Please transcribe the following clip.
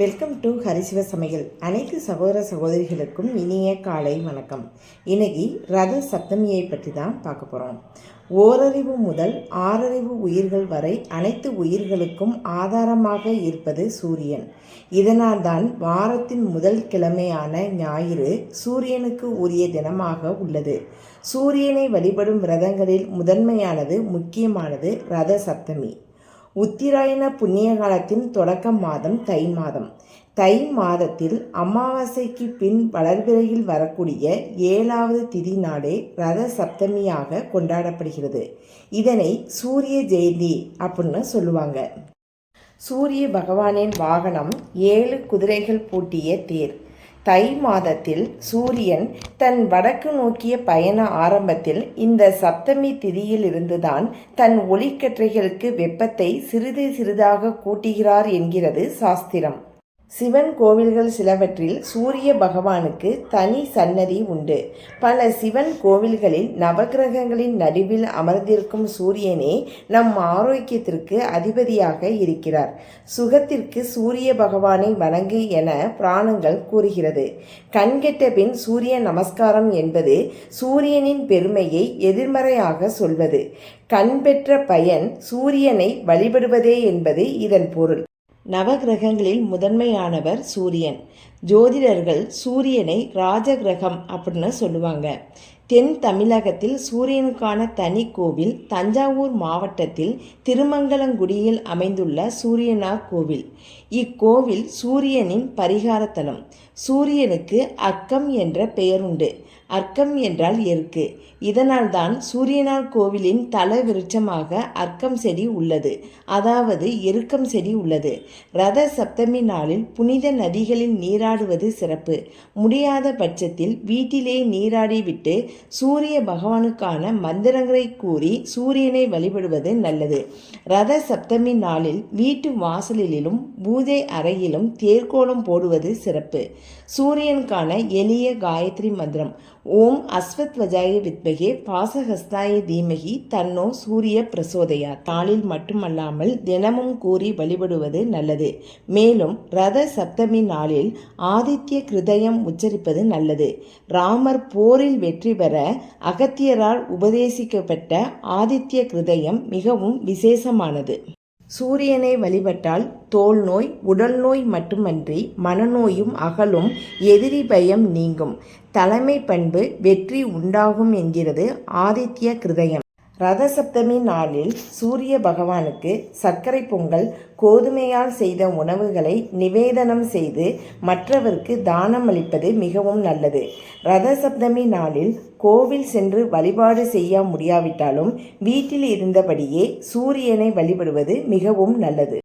Welcome to ஹரிசிவ சமையல் அனைத்து சகோதர சகோதரிகளுக்கும் இனிய காலை வணக்கம். இன்னைக்கு ரத சப்தமியை பற்றி தான் பார்க்க போகிறோம் ஓரறிவு முதல் ஆறறிவு உயிர்கள் வரை அனைத்து உயிர்களுக்கும் ஆதாரமாக இருப்பது சூரியன். இதனால் தான் வாரத்தின் முதல் கிழமையான ஞாயிறு சூரியனுக்கு உரிய தினமாக உள்ளது. சூரியனை வழிபடும் விரதங்களில் முதன்மையானது முக்கியமானது ரத சப்தமி. உத்திராயண புண்ணிய காலத்தின் தொடக்க மாதம் தை மாதம். தை மாதத்தில் அமாவாசைக்கு பின் வளர்பிறையில் வரக்கூடிய ஏழாவது திதி நாளே ரத சப்தமியாக கொண்டாடப்படுகிறது. இதனை சூரிய ஜெயந்தி அப்படின்னு சொல்லுவாங்க. சூரிய பகவானின் வாகனம் ஏழு குதிரைகள் பூட்டிய தேர். தை மாதத்தில் சூரியன் தன் வடக்கு நோக்கிய பயண ஆரம்பத்தில் இந்த சப்தமி திதியிலிருந்துதான் தன் ஒளிக்கற்றைகளுக்கு வெப்பத்தை சிறிது சிறிதாக கூட்டுகிறார் என்கிறது சாஸ்திரம். சிவன் கோவில்கள் சிலவற்றில் சூரிய பகவானுக்கு தனி சன்னதி உண்டு. பல சிவன் கோவில்களில் நவகிரகங்களின் நடுவில் அமர்ந்திருக்கும் சூரியனே நம் ஆரோக்கியத்திற்கு அதிபதியாக இருக்கிறார். சுகத்திற்கு சூரிய பகவானை வணங்கு என பிராணங்கள் கூறுகிறது. கண்கெட்ட பின் சூரிய நமஸ்காரம் என்பது சூரியனின் பெருமையை எதிர்மறையாக சொல்வது. கண் பெற்ற பயன் சூரியனை வழிபடுவதே என்பது இதன் பொருள். நவகிரகங்களில் முதன்மையானவர் சூரியன். ஜோதிடர்கள் சூரியனை ராஜகிரகம் அப்படின்னு சொல்லுவாங்க. தென் தமிழகத்தில் சூரியனுக்கான தனி கோவில் தஞ்சாவூர் மாவட்டத்தில் திருமங்கலங்குடியில் அமைந்துள்ள சூரியனார் கோவில். இக்கோவில் சூரியனின் பரிகாரத்தலம். சூரியனுக்கு அக்கம் என்ற பெயருண்டு. அர்க்கம் என்றால் எருக்கு. இதனால்தான் சூரியனார் கோவிலின் தல விருட்சமாக அர்க்கம் செடி உள்ளது. அதாவது எருக்கம் செடி உள்ளது. ரத சப்தமி நாளில் புனித நதிகளில் நீராடுவது சிறப்பு. முடியாத பட்சத்தில் வீட்டிலே நீராடிவிட்டு சூரிய பகவானுக்கான மந்திரங்களை கூறி சூரியனை வழிபடுவது நல்லது. ரத சப்தமி நாளில் வீட்டு வாசலிலும் பூஜை அறையிலும் தேர்கோலம் போடுவது சிறப்பு. சூரியனுக்கான எளிய காயத்ரி மந்திரம். ஓம் அஸ்வத்வஜாய வித்மகே பாசஹஸ்தாய தீமகி தன்னோ சூரிய பிரசோதயா. தாளில் மட்டுமல்லாமல் தினமும் கூறி வழிபடுவது நல்லது. மேலும் ரத சப்தமி நாளில் ஆதித்ய கிருதயம் உச்சரிப்பது நல்லது. ராமர் போரில் வெற்றி பெற அகத்தியரால் உபதேசிக்கப்பட்ட ஆதித்ய கிருதயம் மிகவும் விசேஷமானது. சூரியனை வழிபட்டால் தோல் நோய் உடல் நோய் மட்டுமன்றி மனநோயும் அகலும் எதிரி பயம் நீங்கும். தலைமை பண்பு வெற்றி உண்டாகும் என்கிறது ஆதித்ய கிருதயம். ரதசப்தமி நாளில் சூரிய பகவானுக்கு சர்க்கரை பொங்கல் கோதுமையால் செய்த உணவுகளை நிவேதனம் செய்து மற்றவருக்கு தானம் அளிப்பது மிகவும் நல்லது. ரதசப்தமி நாளில் கோவில் சென்று வழிபாடு செய்ய முடியாவிட்டாலும் வீட்டில் இருந்தபடியே சூரியனை வழிபடுவது மிகவும் நல்லது.